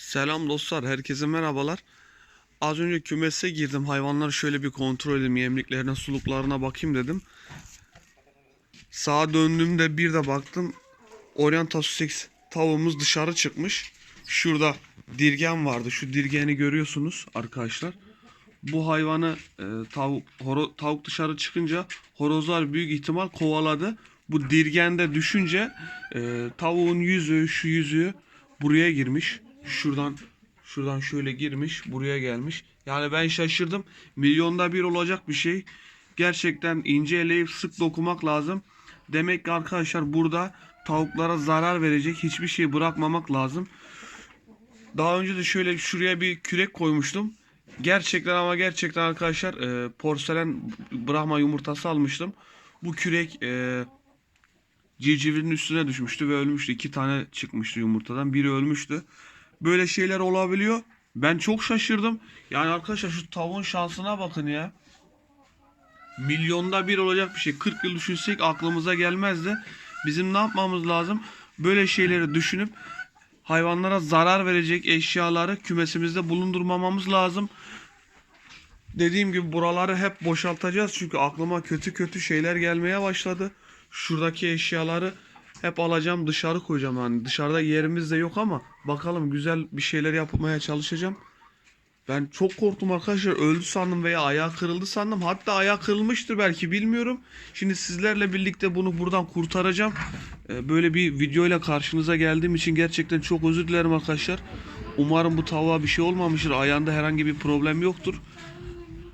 Selam dostlar, herkese merhabalar. Az önce kümese girdim. Hayvanları şöyle bir kontrol edeyim. Yemliklerine, suluklarına bakayım dedim. Sağa döndüğümde bir de baktım. Oriental Sussex tavuğumuz dışarı çıkmış. Şurada dirgen vardı. Şu dirgeni görüyorsunuz arkadaşlar. Bu hayvanı e, tavuk, horo- tavuk dışarı çıkınca horozlar büyük ihtimal kovaladı. Bu dirgende düşünce e, tavuğun yüzü, şu yüzüğü buraya girmiş. Şuradan şuradan şöyle girmiş, buraya gelmiş. Yani ben şaşırdım. Milyonda bir olacak bir şey. Gerçekten ince eleyip sık dokumak lazım. Demek ki arkadaşlar burada tavuklara zarar verecek hiçbir şey bırakmamak lazım. Daha önce de şöyle şuraya bir kürek koymuştum. Gerçekten ama gerçekten arkadaşlar e, porselen Brahma yumurtası almıştım. Bu kürek e, civcivin üstüne düşmüştü ve ölmüştü. İki tane çıkmıştı yumurtadan. Biri ölmüştü. Böyle şeyler olabiliyor. Ben çok şaşırdım. Yani arkadaşlar şu tavuğun şansına bakın ya. Milyonda bir olacak bir şey. 40 yıl düşünsek aklımıza gelmezdi. Bizim ne yapmamız lazım? Böyle şeyleri düşünüp hayvanlara zarar verecek eşyaları kümesimizde bulundurmamamız lazım. Dediğim gibi buraları hep boşaltacağız çünkü aklıma kötü kötü şeyler gelmeye başladı. Şuradaki eşyaları hep alacağım dışarı koyacağım hani dışarıda yerimiz de yok ama bakalım güzel bir şeyler yapmaya çalışacağım. Ben çok korktum arkadaşlar öldü sandım veya ayağı kırıldı sandım hatta ayağı kırılmıştır belki bilmiyorum. Şimdi sizlerle birlikte bunu buradan kurtaracağım. Ee, Böyle bir videoyla karşınıza geldiğim için gerçekten çok özür dilerim arkadaşlar. Umarım bu tavuğa bir şey olmamıştır ayağında herhangi bir problem yoktur.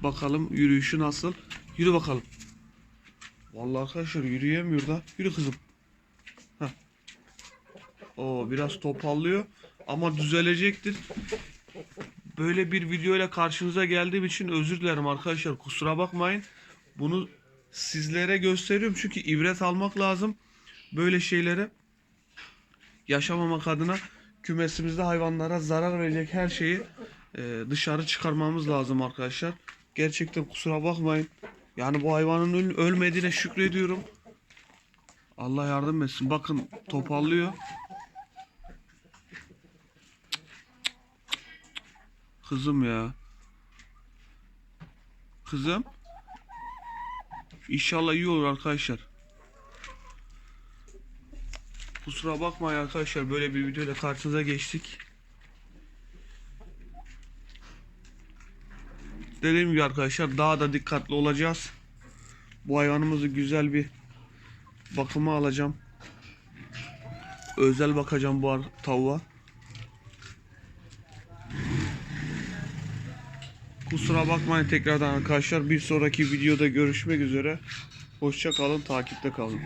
Bakalım yürüyüşü nasıl. Yürü bakalım. Vallahi arkadaşlar yürüyemiyor da. Yürü kızım. Oo biraz topallıyor ama düzelecektir. Böyle bir videoyla karşınıza geldiğim için özür dilerim arkadaşlar. Kusura bakmayın. Bunu sizlere gösteriyorum çünkü ibret almak lazım. Böyle şeylere yaşamamak adına kümesimizde hayvanlara zarar verecek her şeyi e, dışarı çıkarmamız lazım arkadaşlar. Gerçekten kusura bakmayın. Yani bu hayvanın öl- ölmediğine şükrediyorum. Allah yardım etsin. Bakın topallıyor. Kızım ya. Kızım. İnşallah iyi olur arkadaşlar. Kusura bakmayın arkadaşlar böyle bir videoyla karşınıza geçtik. Dediğim gibi arkadaşlar daha da dikkatli olacağız. Bu hayvanımızı güzel bir bakıma alacağım. Özel bakacağım bu tavuğa. Kusura bakmayın tekrardan arkadaşlar. Bir sonraki videoda görüşmek üzere. Hoşça kalın, takipte kalın.